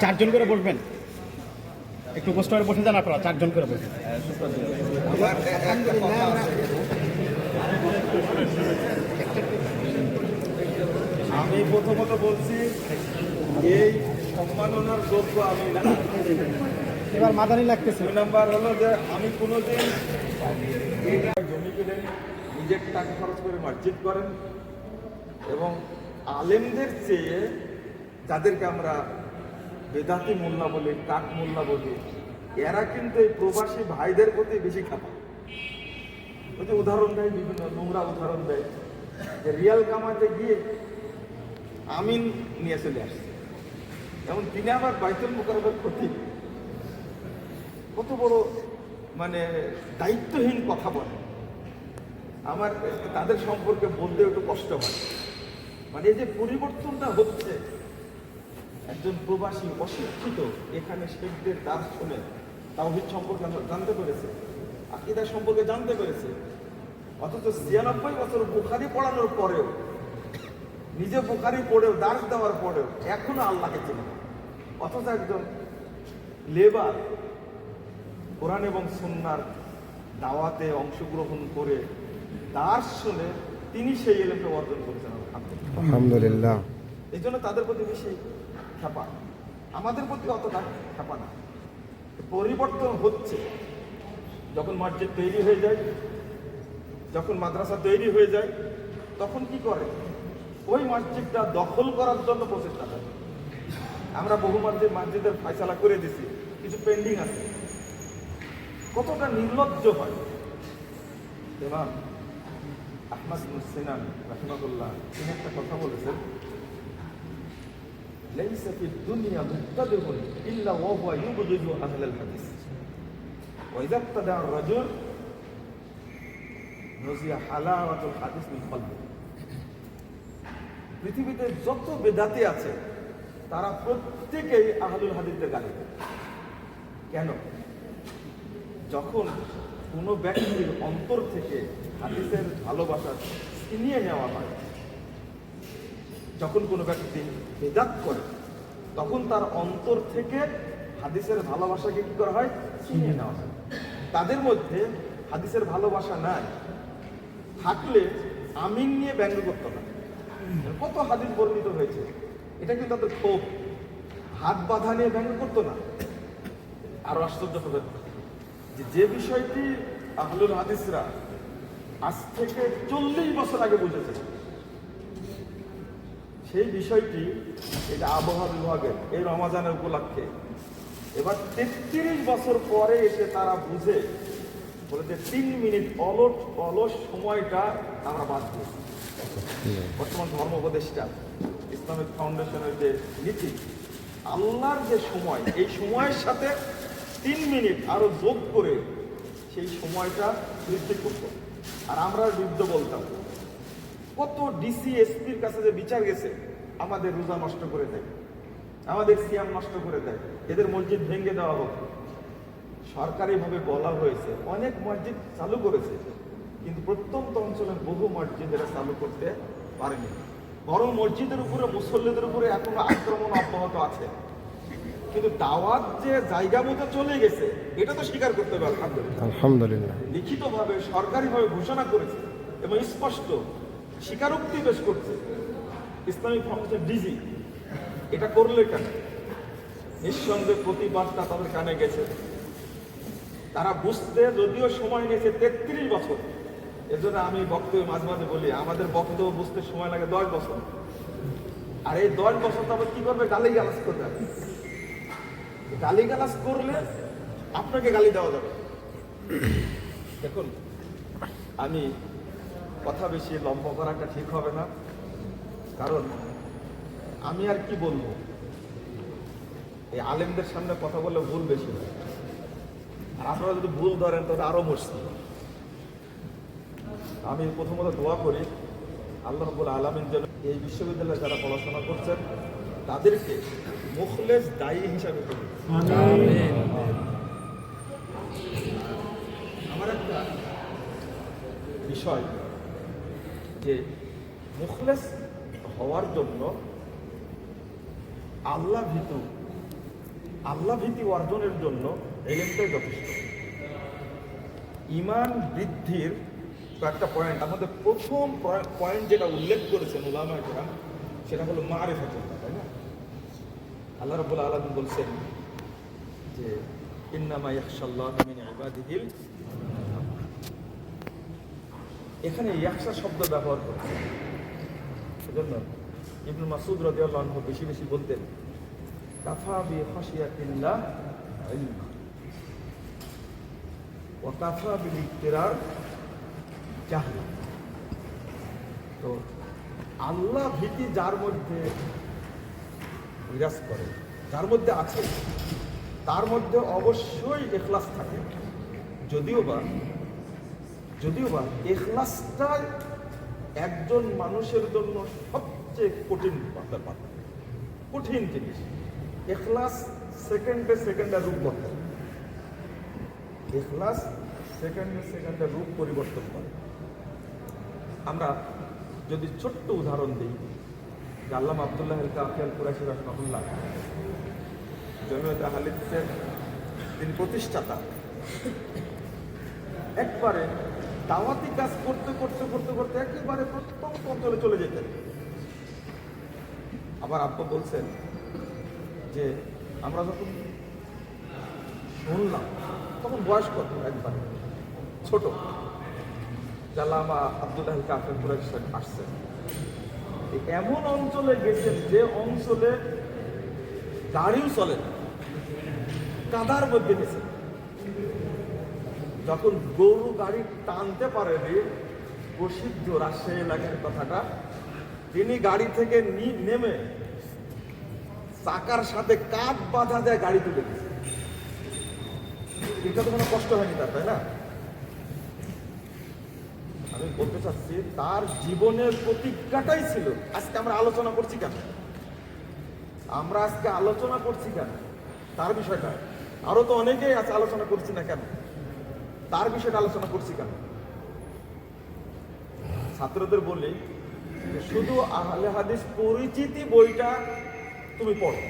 চারজন করে বসবেন। একটু কষ্ট করে বসে যান আপনারা চারজন করে বসবেন আমার একটা কথা আছে। আমি প্রথমত বলছি এই সম্মাননার যোগ্য আমি না। এবার মাদানি লাগতেছে। দুই নাম্বার হলো যে আমি কোনোদিন জমি কিনে নিজের টাকা খরচ করে মার্জিত করেন এবং আলেমদের চেয়ে যাদেরকে আমরা বেদাতি মোল্লা বলি কাঠ মোল্লা বলি এরা কিন্তু এই প্রবাসী ভাইদের প্রতি বেশি খাপা। ওই যে উদাহরণ দেয় বিভিন্ন নোংরা উদাহরণ দেয় যে রিয়াল কামাতে গিয়ে আমিন নিয়ে চলে আসছে। এবং তিনি আবার বাইতুল মোকারবের ক্ষতি কত বড় মানে দায়িত্বহীন কথা বলে আমার তাদের সম্পর্কে বলতে একটু কষ্ট হয়। মানে এই যে পরিবর্তনটা হচ্ছে, একজন প্রবাসী অশিক্ষিত, এখানে শেখদের দাস শুনে তাওহিদ সম্পর্কে জানতে পেরেছে, আকিদা সম্পর্কে জানতে পেরেছে। অথচ ছিয়ানব্বই বছর বুখারি পড়ানোর পরেও নিজে বুখারি পড়েও দাস দেওয়ার পরেও এখনও আল্লাহকে চেনে অথচ একজন লেবার কোরআন এবং সুন্নার দাওয়াতে অংশগ্রহণ করে দাস শুনে তিনি সেই এলেমটা অর্জন করেছেন আলহামদুলিল্লাহ। আলহামদুলিল্লাহ। এই জন্য তাদের প্রতি বেশি খেপা আমাদের প্রতি অতটা খেপা না। পরিবর্তন হচ্ছে। যখন মসজিদ তৈরি হয়ে যায় যখন মাদ্রাসা তৈরি হয়ে যায় তখন কি করে? ওই মসজিদটা দখল করার জন্য প্রচেষ্টা করে আমরা বহু মসজিদ মসজিদের ফয়সালা করে দিছি কিছু পেন্ডিং আছে কতটা নির্লজ্জ হয় ইমাম আহমদ সিনান রাহিমাহুল্লাহ তিনি একটা কথা বলেছেন ليس في الدنيا مبتدع الا وهو يبغض اهل الحديث واذا ابتدع الرجل نزي حلاوه الحديث من قلبه পৃথিবীতে যত বেদাতি আছে, তারা প্রত্যেকেই আহলুল হাদিসদের গালি কেন? যখন কোনো ব্যক্তির অন্তর থেকে হাদিসের ভালোবাসা ছিনিয়ে নেওয়া হয়, যখন কোনো ব্যক্তি বেদাত করে, তখন তার অন্তর থেকে হাদিসের ভালোবাসাকে কি করা হয়? ছিনিয়ে নেওয়া হয়। তাদের মধ্যে হাদিসের ভালোবাসা নাই। থাকলে আমিন নিয়ে ব্যঙ্গ করতো না। কত হাদিস বর্ণিত হয়েছে? এটা কিন্তু তাদের ক্ষোভ। হাত বাধা নিয়ে ব্যঙ্গ করতো না। আরও আশ্চর্য হবে। যে যে বিষয়টি আহলুল হাদিসরা আজ থেকে চল্লিশ বছর আগে বুঝেছে, সেই বিষয়টি এটা আবহাওয়া বিভাগের, এই রমাজানের উপলক্ষে। এবার তেত্রিশ বছর পরে এসে তারা বুঝে বলে যে তিন মিনিট অলস অলস সময়টা আমরা বাদ দিয়েছি। বর্তমান ধর্ম উপদেষ্টা, ইসলামিক ফাউন্ডেশনের যে নীতি, আল্লাহর যে সময়, এই সময়ের সাথে তিন মিনিট আরও যোগ করে সেই সময়টা বৃদ্ধি করত আর আমরা বিরুদ্ধ বলতাম, কত ডিসি এসপির কাছে যে বিচার গেছে, আমাদের রোজা নষ্ট করে দেয়, আমাদের সিয়াম নষ্ট করে দেয়, এদের মসজিদ ভেঙে দেওয়া হোক। সরকারিভাবে বলা হয়েছে অনেক মসজিদ চালু করেছে কিন্তু প্রত্যন্ত অঞ্চলের বহু মসজিদ এরা চালু করতে পারেনি। বরং মসজিদের উপরে মুসল্লিদের উপরে এখনও আক্রমণ অব্যাহত আছে। কিন্তু দাওয়াত যে জায়গা মতো চলে গেছে এটা তো স্বীকার করতে হবে আলহামদুলিল্লাহ। আলহামদুলিল্লাহ। লিখিতভাবে সরকারিভাবে ঘোষণা করেছে এবং স্পষ্ট স্বীকারোক্তি পেশ করছে। ইসলামিক ফাউন্ডেশন ডিজি এটা করলে কেন? নিঃসন্দেহে প্রতিবাদটা তাদের কানে গেছে। তারা বুঝতে যদিও সময় নিয়েছে তেত্রিশ বছর। এজন্য আমি বক্তব্য মাঝে মাঝে বলি, আমাদের বক্তব্য বুঝতে সময় লাগে দশ বছর। আর এই দশ বছর তো আবার কি করবে? গালি গালাজ করবে গালি গালাজ করলে আপনাকে গালি দেওয়া যাবে। দেখুন, আমি কথা বেশি লম্বা করাটা ঠিক হবে না। কারণ আমি আর কি বলব? এই আলেমদের সামনে কথা বললে ভুল বেশি হয়। আর আপনারা যদি ভুল ধরেন তাহলে আরও মুশকিল। আমি প্রথমত দোয়া করি আল্লাহ রবুল আলমের জন্য এই বিশ্ববিদ্যালয়ে যারা পড়াশোনা করছেন তাদেরকে মুখলেস দায়ী হিসাবে আমার একটা বিষয় যে মুখলেস হওয়ার জন্য আল্লাহ ভীতু আল্লাহ ভীতি অর্জনের জন্য এলেমটাই যথেষ্ট। ইমান বৃদ্ধির কয়েকটা পয়েন্ট আমাদের প্রথম পয়েন্ট যেটা উল্লেখ করেছেন উলামা সেটা হলো মারেফাতুল্লাহ তাই না? আল্লাহ রাব্বুল আলামিন বলছেন যে, ইন্নামা ইয়াখশাল্লাহ মিন ইবাদিহিল এখানে ইয়াকশা শব্দ ব্যবহার করেছে সেজন্য ইবনু মাসুদ রাদিয়াল্লাহু আনহু বেশি বেশি বলতেন, কাফা বি খাশিয়াতিল্লাহ ইলমা। ওয়া কাফা তো আল্লাহ ভীতি যার মধ্যে বিরাজ করে, যার মধ্যে আছে, তার মধ্যে অবশ্যই এখলাস থাকে। যদিও বা যদিও বা এখলাসটাই একজন মানুষের জন্য সবচেয়ে কঠিন ব্যাপার। কঠিন জিনিস। এখলাস সেকেন্ডে সেকেন্ডে রূপ বদলে। এখলাস সেকেন্ডে সেকেন্ডে রূপ পরিবর্তন করে। আমরা যদি ছোট্ট উদাহরণ দিই আল্লাহ আবদুল্লাহ কাফিয়াল কুরাশি রহমাহুল্লাহ জমিয়ত হালিদের তিনি প্রতিষ্ঠাতা। একবারে দাওয়াতি কাজ করতে করতে করতে করতে একেবারে প্রত্যন্ত অঞ্চলে চলে যেতেন। আবার আব্বা বলছেন যে, আমরা যখন শুনলাম তখন বয়স কত একবারে? ছোট। জালামা আবদুল্লাহ কাফের কুরাইশ আসছেন এমন অঞ্চলে গেছেন যে অঞ্চলে গাড়িও চলে না, কাদার মধ্যে গেছেন। যখন গরু গাড়ি টানতে পারেনি, প্রসিদ্ধ রাজশাহী এলাকার কথাটা, তিনি গাড়ি থেকে নেমে চাকার সাথে কাঠ বাধা দেয় গাড়ি তুলে দিয়েছে এটা তো কোনো কষ্ট হয়নি তার, তাই না? আমি বলতে চাচ্ছি, তার জীবনের প্রতিজ্ঞাটাই ছিল, আজকে আমরা আলোচনা করছি কেন? আমরা আজকে আলোচনা করছি কেন? তার বিষয়টা। আরও তো অনেকেই আছে আলোচনা করছি না কেন? তার বিষয়টা আলোচনা করছি কেন? ছাত্রদের বলি শুধু আহলে হাদিস পরিচিতি বইটা তুমি পড়ো।